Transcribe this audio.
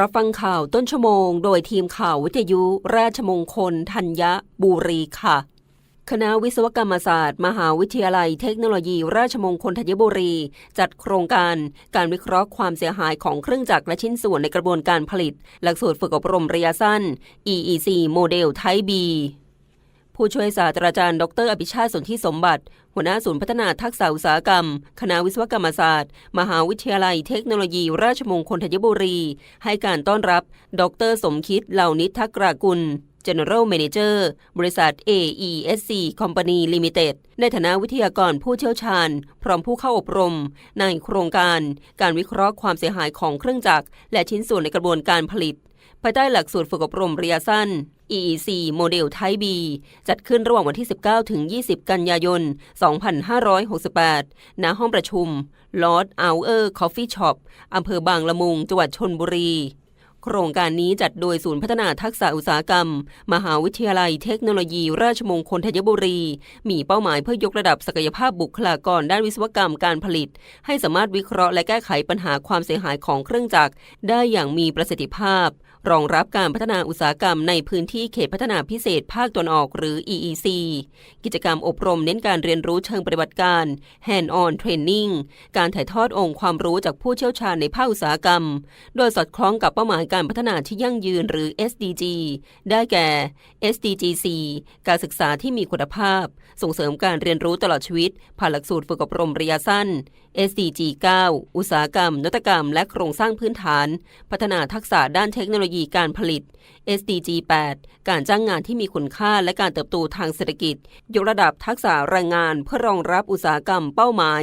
รับฟังข่าวต้นชั่วโมง โดยทีมข่าววิทยุราชมงคล ธัญบุรีค่ะ คณะวิศวกรรมศาสตร์ มหาวิทยาลัยเทคโนโลยี ราชมงคลธัญบุรี จัดโครงการการวิเคราะห์ความเสียหายของเครื่องจักรและชิ้นส่วนในกระบวนการผลิต หลักสูตรฝึกอบรมระยะสั้น EEC โมเดลไทป์ B ผู้ช่วยศาสตราจารย์ ดร อภิชาติสนธิสมบัติ หัวหน้าศูนย์พัฒนาทักษะอุตสาหกรรม คณะวิศวกรรมศาสตร์ มหาวิทยาลัยเทคโนโลยี ราชมงคลธัญบุรี ให้การต้อนรับ ดร สมคิดเหล่านิทักรากุล General Manager บริษัท AESC Company Limited ในฐานะวิทยากรผู้เชี่ยวชาญ พร้อมผู้เข้าอบรม ในโครงการ การวิเคราะห์ความเสียหายของเครื่องจักร และชิ้นส่วนในกระบวนการผลิต ภายใต้หลักสูตรฝึกอบรมระยะสั้น EEC โมเดลไทป์ B จัดขึ้นระหว่างวันที่ 19 ถึง 20 กันยายน 2568 ณ ห้องประชุม Lord Hour Coffee Shop อำเภอบางละมุง จังหวัดชนบุรี โครงการนี้จัดโดยศูนย์พัฒนาทักษะอุตสาหกรรม มหาวิทยาลัยเทคโนโลยี ราชมงคลธัญบุรี มีเป้าหมายเพื่อยกระดับศักยภาพบุคลากรด้านวิศวกรรมการผลิต ให้สามารถวิเคราะห์และแก้ไขปัญหาความเสียหายของเครื่องจักร ได้อย่างมีประสิทธิภาพ รองรับการพัฒนาอุตสาหกรรมในพื้นที่เขตพัฒนาพิเศษภาคตะวันออกหรือ EEC กิจกรรมอบรมเน้นการเรียนรู้เชิงปฏิบัติการ Hand on Training การถ่ายทอดองค์ความรู้จากผู้เชี่ยวชาญในภาคอุตสาหกรรม โดยสอดคล้องกับเป้าหมายการพัฒนาที่ยั่งยืนหรือ SDG ได้แก่ SDG 4การศึกษาที่มีคุณภาพ ส่งเสริมการเรียนรู้ตลอดชีวิต ผ่านหลักสูตรฝึกอบรมระยะสั้น SDG 9อุตสาหกรรม นวัตกรรม และโครงสร้างพื้นฐาน พัฒนาทักษะด้านเทคโนโลยีการผลิต SDG 8การจ้างงานที่มีคุณค่าและการเติบโตทางเศรษฐกิจ ยกระดับทักษะแรงงานเพื่อรองรับอุตสาหกรรมเป้าหมาย